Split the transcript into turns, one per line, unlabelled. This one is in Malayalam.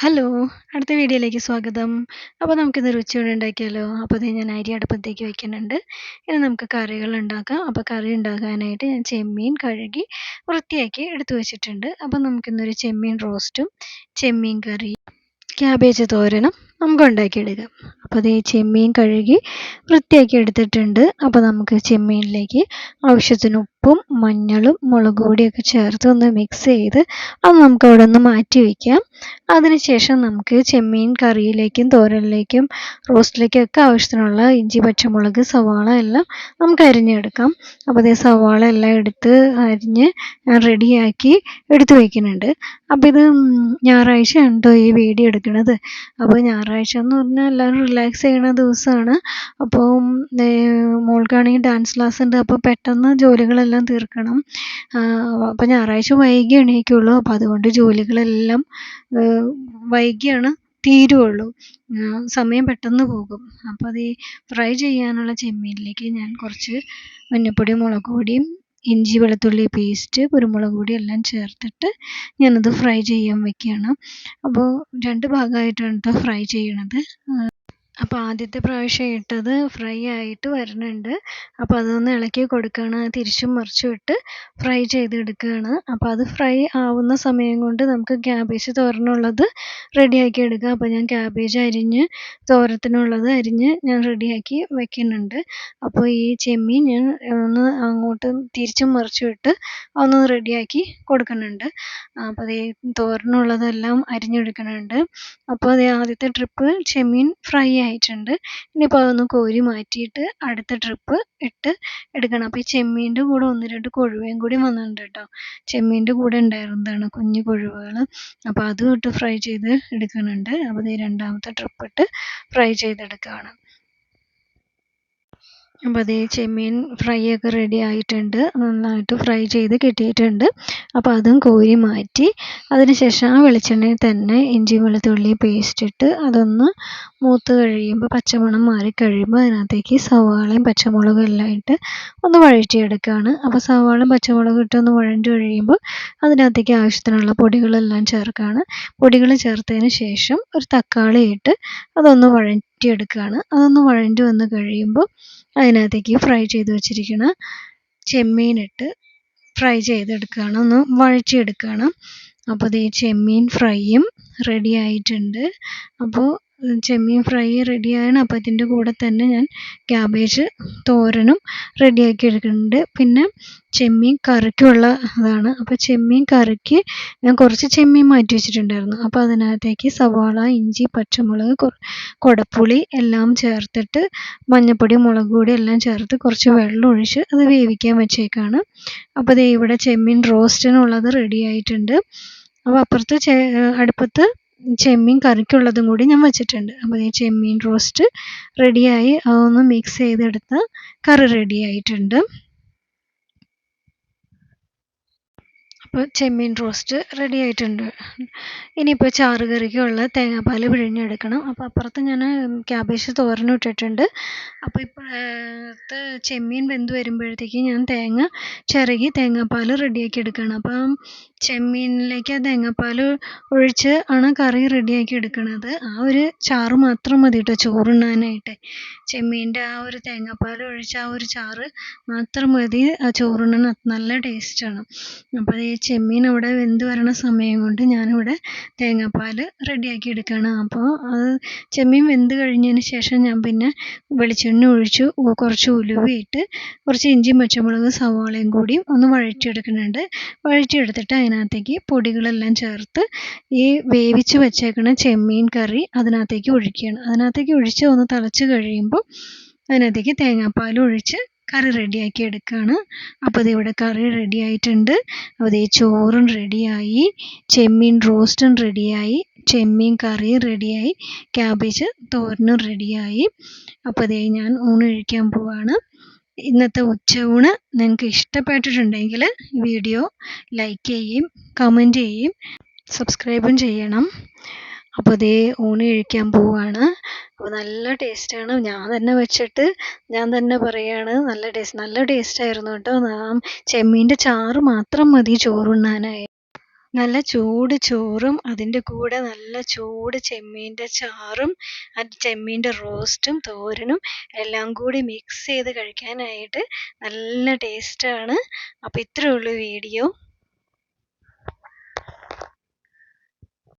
ഹലോ അടുത്ത വീഡിയോയിലേക്ക് സ്വാഗതം. അപ്പോൾ നമുക്കിന്ന് രുചിയോടെ ഉണ്ടാക്കിയാലോ? അപ്പോൾ ഇത് ഞാൻ അരി അടുപ്പത്തേക്ക് വയ്ക്കുന്നുണ്ട്. ഇനി നമുക്ക് കറികൾ ഉണ്ടാക്കാം. അപ്പോൾ കറി ഉണ്ടാക്കാനായിട്ട് ഞാൻ ചെമ്മീൻ കഴുകി വൃത്തിയാക്കി എടുത്തു വെച്ചിട്ടുണ്ട്. അപ്പോൾ നമുക്കിന്നൊരു ചെമ്മീൻ റോസ്റ്റും ചെമ്മീൻ കറിയും ക്യാബേജ് തോരനും നമുക്ക് ഉണ്ടാക്കിയെടുക്കാം. അപ്പോൾ അത് ചെമ്മീൻ കഴുകി വൃത്തിയാക്കി എടുത്തിട്ടുണ്ട്. അപ്പോൾ നമുക്ക് ചെമ്മീനിലേക്ക് ആവശ്യത്തിന് ഉപ്പും മഞ്ഞളും മുളക് പൊടിയൊക്കെ ചേർത്ത് ഒന്ന് മിക്സ് ചെയ്ത് അത് നമുക്ക് അവിടെ ഒന്ന് മാറ്റി വയ്ക്കാം അതിനുശേഷം നമുക്ക് ചെമ്മീൻ കറിയിലേക്കും തോരനിലേക്കും റോസ്റ്റിലേക്കും ഒക്കെ ആവശ്യത്തിനുള്ള ഇഞ്ചി പച്ചമുളക് സവാള എല്ലാം നമുക്ക് അരിഞ്ഞെടുക്കാം. അപ്പോൾ അതേ സവാള എല്ലാം എടുത്ത് അരിഞ്ഞ് ഞാൻ റെഡിയാക്കി എടുത്തു വയ്ക്കുന്നുണ്ട് അപ്പോൾ ഇത് ഞായറാഴ്ച ഉണ്ടോ ഈ വീഡിയോ എടുക്കുന്നത്? അപ്പോൾ ഞായറാഴ്ച എന്ന് പറഞ്ഞാൽ എല്ലാവരും റിലാക്സ് ചെയ്യുന്ന ദിവസമാണ് അപ്പോൾ മോൾക്കാണെങ്കിൽ ഡാൻസ് ക്ലാസ് ഉണ്ട്. അപ്പോൾ പെട്ടെന്ന് ജോലികളെല്ലാം തീർക്കണം. അപ്പോൾ ഞായറാഴ്ച വൈകി എണീക്കുള്ളൂ. അപ്പോൾ അതുകൊണ്ട് ജോലികളെല്ലാം വൈകിയാണ് തീരുള്ളൂ സമയം പെട്ടെന്ന് പോകും. അപ്പോൾ അത് ഈ ഫ്രൈ ചെയ്യാനുള്ള ചെമ്മീനിലേക്ക് ഞാൻ കുറച്ച് മഞ്ഞൾപ്പൊടിയും മുളക് പൊടിയും ഇഞ്ചി വെളുത്തുള്ളി പേസ്റ്റ് കുരുമുളക് പൊടി എല്ലാം ചേർത്തിട്ട് ഞാനത് ഫ്രൈ ചെയ്യാൻ വെക്കുകയാണ്. അപ്പോൾ രണ്ട് ഭാഗമായിട്ടാണ് കേട്ടോ ഫ്രൈ ചെയ്യണത്. അപ്പോൾ ആദ്യത്തെ പ്രാവശ്യം ഇട്ടത് ഫ്രൈ ആയിട്ട് വരുന്നുണ്ട്. അപ്പോൾ അതൊന്ന് ഇളക്കി കൊടുക്കുകയാണ്. തിരിച്ചും മറിച്ചും ഇട്ട് ഫ്രൈ ചെയ്തെടുക്കുകയാണ്. അപ്പോൾ അത് ഫ്രൈ ആവുന്ന സമയം കൊണ്ട് നമുക്ക് ക്യാബേജ് തോരനുള്ളത് റെഡിയാക്കി എടുക്കാം. അപ്പോൾ ഞാൻ ക്യാബേജ് അരിഞ്ഞ് തോരത്തിനുള്ളത് അരിഞ്ഞ് ഞാൻ റെഡിയാക്കി വെക്കുന്നുണ്ട്. അപ്പോൾ ഈ ചെമ്മീൻ ഞാൻ ഒന്ന് അങ്ങോട്ട് തിരിച്ചും മറിച്ചും ഇട്ട് ഒന്ന് റെഡിയാക്കി കൊടുക്കുന്നുണ്ട്. അപ്പോൾ അതേ തോരനുള്ളതെല്ലാം അരിഞ്ഞെടുക്കുന്നുണ്ട്. അപ്പോൾ അതേ ആദ്യത്തെ ട്രിപ്പ് ചെമ്മീൻ ഫ്രൈ ആയിട്ടുണ്ട്. ഇനിയിപ്പോൾ അതൊന്ന് കോരി മാറ്റിയിട്ട് അടുത്ത ട്രിപ്പ് ഇട്ട് എടുക്കണം. അപ്പോൾ ഈ ചെമ്മീന്റെ കൂടെ ഒന്ന് രണ്ട് കൊഴുവയും കൂടി വന്നിട്ടുണ്ട് കേട്ടോ ചെമ്മീന്റെ കൂടെ ഉണ്ടായിരുന്നതാണ് കുഞ്ഞു കൊഴുവകൾ. അപ്പോൾ അതും ഇട്ട് ഫ്രൈ ചെയ്ത് എടുക്കുന്നുണ്ട്. അപ്പോൾ ഈ രണ്ടാമത്തെ ട്രിപ്പ് ഇട്ട് ഫ്രൈ ചെയ്തെടുക്കുകയാണ്. അപ്പോൾ അതേ ചെമ്മീൻ ഫ്രൈ ഒക്കെ റെഡി ആയിട്ടുണ്ട്. നന്നായിട്ട് ഫ്രൈ ചെയ്ത് കിട്ടിയിട്ടുണ്ട്. അപ്പോൾ അതും കോരി മാറ്റി അതിനുശേഷം ആ വെളിച്ചെണ്ണയിൽ തന്നെ ഇഞ്ചി വെളുത്തുള്ളി പേസ്റ്റ് ഇട്ട് അതൊന്ന് മൂത്ത് കഴിയുമ്പോൾ പച്ചമണം മാറി കഴിയുമ്പോൾ അതിനകത്തേക്ക് സവാളയും പച്ചമുളകും എല്ലാം ഇട്ട് ഒന്ന് വഴറ്റിയെടുക്കുകയാണ് അപ്പോൾ സവാളയും പച്ചമുളകും ഇട്ട് ഒന്ന് വഴണ്ടി കഴിയുമ്പോൾ അതിനകത്തേക്ക് ആവശ്യത്തിനുള്ള പൊടികളെല്ലാം ചേർക്കുകയാണ് പൊടികൾ ചേർത്തതിന് ശേഷം ഒരു തക്കാളി ഇട്ട് അതൊന്ന് വഴറ്റിയെടുക്കുകയാണ് അതൊന്ന് വഴണ്ട് വന്ന് കഴിയുമ്പോൾ അതിനകത്തേക്ക് ഫ്രൈ ചെയ്ത് വെച്ചിരിക്കുന്ന ചെമ്മീനിട്ട് ഫ്രൈ ചെയ്തെടുക്കുകയാണ്. ഒന്ന് വഴറ്റിയെടുക്കുകയാണ്. അപ്പോൾ ഈ ചെമ്മീൻ ഫ്രൈയും റെഡി ആയിട്ടുണ്ട്. അപ്പോൾ ചെമ്മീൻ ഫ്രൈ റെഡിയാണ് അപ്പം ഇതിന്റെ കൂടെ തന്നെ ഞാൻ ക്യാബേജ് തോരനും റെഡിയാക്കി എടുക്കുന്നുണ്ട്. പിന്നെ ചെമ്മീൻ കറിക്കുള്ള ഇതാണ്. അപ്പോൾ ചെമ്മീൻ കറിക്ക് ഞാൻ കുറച്ച് ചെമ്മീൻ മാറ്റി വെച്ചിട്ടുണ്ടായിരുന്നു. അപ്പോൾ അതിനകത്തേക്ക് സവാള ഇഞ്ചി പച്ചമുളക് കൊടപ്പുളി എല്ലാം ചേർത്തിട്ട് മഞ്ഞൾപ്പൊടി മുളക് പൊടി എല്ലാം ചേർത്ത് കുറച്ച് വെള്ളം ഒഴിച്ച് അത് വേവിക്കാൻ വെച്ചേക്കാണ്. അപ്പോൾ ദേ ഇവിടെ ചെമ്മീൻ റോസ്റ്റിനുള്ളത് റെഡി ആയിട്ടുണ്ട്. അപ്പോൾ അപ്പുറത്ത് അടുപ്പത്ത് ചെമ്മീൻ കറിക്കുള്ളതും കൂടി ഞാൻ വെച്ചിട്ടുണ്ട്. അപ്പോൾ ഈ ചെമ്മീൻ റോസ്റ്റ് റെഡിയായി അതൊന്ന് മിക്സ് ചെയ്തെടുത്ത് കറി റെഡി ആയിട്ടുണ്ട്. അപ്പോൾ ചെമ്മീൻ റോസ്റ്റ് റെഡി ആയിട്ടുണ്ട്. ഇനിയിപ്പോൾ ചാറ് കറിക്കുള്ള തേങ്ങാപ്പാൽ പിഴിഞ്ഞെടുക്കണം. അപ്പോൾ അപ്പുറത്ത് ഞാൻ ക്യാബേജ് തോരനും ഇട്ടിട്ടുണ്ട്. അപ്പോൾ ഇപ്പോഴത്തെ ചെമ്മീൻ വെന്ത് വരുമ്പോഴത്തേക്ക് ഞാൻ തേങ്ങ ചിരകി തേങ്ങാപ്പാൽ റെഡിയാക്കി എടുക്കണം. അപ്പം ചെമ്മീനിലേക്ക് ആ തേങ്ങാപ്പാൽ ഒഴിച്ച് ആണ് കറി റെഡിയാക്കി എടുക്കുന്നത് ആ ഒരു ചാറ് മാത്രം മതി കേട്ടോ ചോറുണ്ണാനായിട്ട്. ചെമ്മീന്റെ ആ ഒരു തേങ്ങാപ്പാൽ ഒഴിച്ച് ആ ഒരു ചാറ് മാത്രം മതി. ആ ചോറുണ്ണാൻ നല്ല ടേസ്റ്റാണ് അപ്പോൾ ഈ ചെമ്മീൻ അവിടെ വെന്ത് വരണ സമയം കൊണ്ട് ഞാനിവിടെ തേങ്ങാപ്പാൽ റെഡിയാക്കി എടുക്കുകയാണ് അപ്പോൾ അത് ചെമ്മീൻ വെന്ത് കഴിഞ്ഞതിന് ശേഷം ഞാൻ പിന്നെ വെളിച്ചെണ്ണ ഒഴിച്ചു കുറച്ച് ഉലുവയിട്ട് കുറച്ച് ഇഞ്ചിയും പച്ചമുളകും സവാളയും കൂടി ഒന്ന് വഴറ്റിയെടുക്കുന്നുണ്ട്. വഴറ്റിയെടുത്തിട്ട് അതിനകത്തേക്ക് പൊടികളെല്ലാം ചേർത്ത് ഈ വേവിച്ച് വെച്ചേക്കുന്ന ചെമ്മീൻ കറി അതിനകത്തേക്ക് ഒഴിക്കുകയാണ്. അതിനകത്തേക്ക് ഒഴിച്ച് ഒന്ന് തിളച്ച് കഴിയുമ്പോൾ അതിനകത്തേക്ക് തേങ്ങാപ്പാൽ ഒഴിച്ച് കറി റെഡിയാക്കി എടുക്കുകയാണ് അപ്പോൾ ഇവിടെ കറി റെഡി ആയിട്ടുണ്ട് അപ്പോൾ ഈ ചോറും റെഡിയായി. ചെമ്മീൻ റോസ്റ്റും റെഡിയായി. ചെമ്മീൻ കറിയും റെഡിയായി. ക്യാബേജ് തോരനും റെഡിയായി. അപ്പോൾ അതേ ഞാൻ ഊണ് കഴിക്കാൻ പോവാണ്. ഇന്നത്തെ ഉച്ചയൂണ് നിങ്ങൾക്ക് ഇഷ്ടപ്പെട്ടിട്ടുണ്ടെങ്കിൽ വീഡിയോ ലൈക്ക് ചെയ്യും കമന്റ് ചെയ്യും സബ്സ്ക്രൈബും ചെയ്യണം. അപ്പോൾ ദേ ഊണ് കഴിക്കാൻ പോവാണ്. അപ്പോൾ നല്ല ടേസ്റ്റാണ് ഞാൻ തന്നെ വെച്ചിട്ട് ഞാൻ തന്നെ പറയാണ് നല്ല ടേസ്റ്റ് നല്ല ടേസ്റ്റ് ആയിരുന്നു കേട്ടോ. ചെമ്മീന്റെ ചാറ് മാത്രം മതി ചോറുണ്ണാനായി. നല്ല ചൂട് ചോറും അതിന്റെ കൂടെ നല്ല ചൂട് ചെമ്മീന്റെ ചാറും ചെമ്മീന്റെ റോസ്റ്റും തോരനും എല്ലാം കൂടി മിക്സ് ചെയ്ത് കഴിക്കാനായിട്ട് നല്ല ടേസ്റ്റാണ് അപ്പോൾ ഇത്രയേ ഉള്ളൂ വീഡിയോ.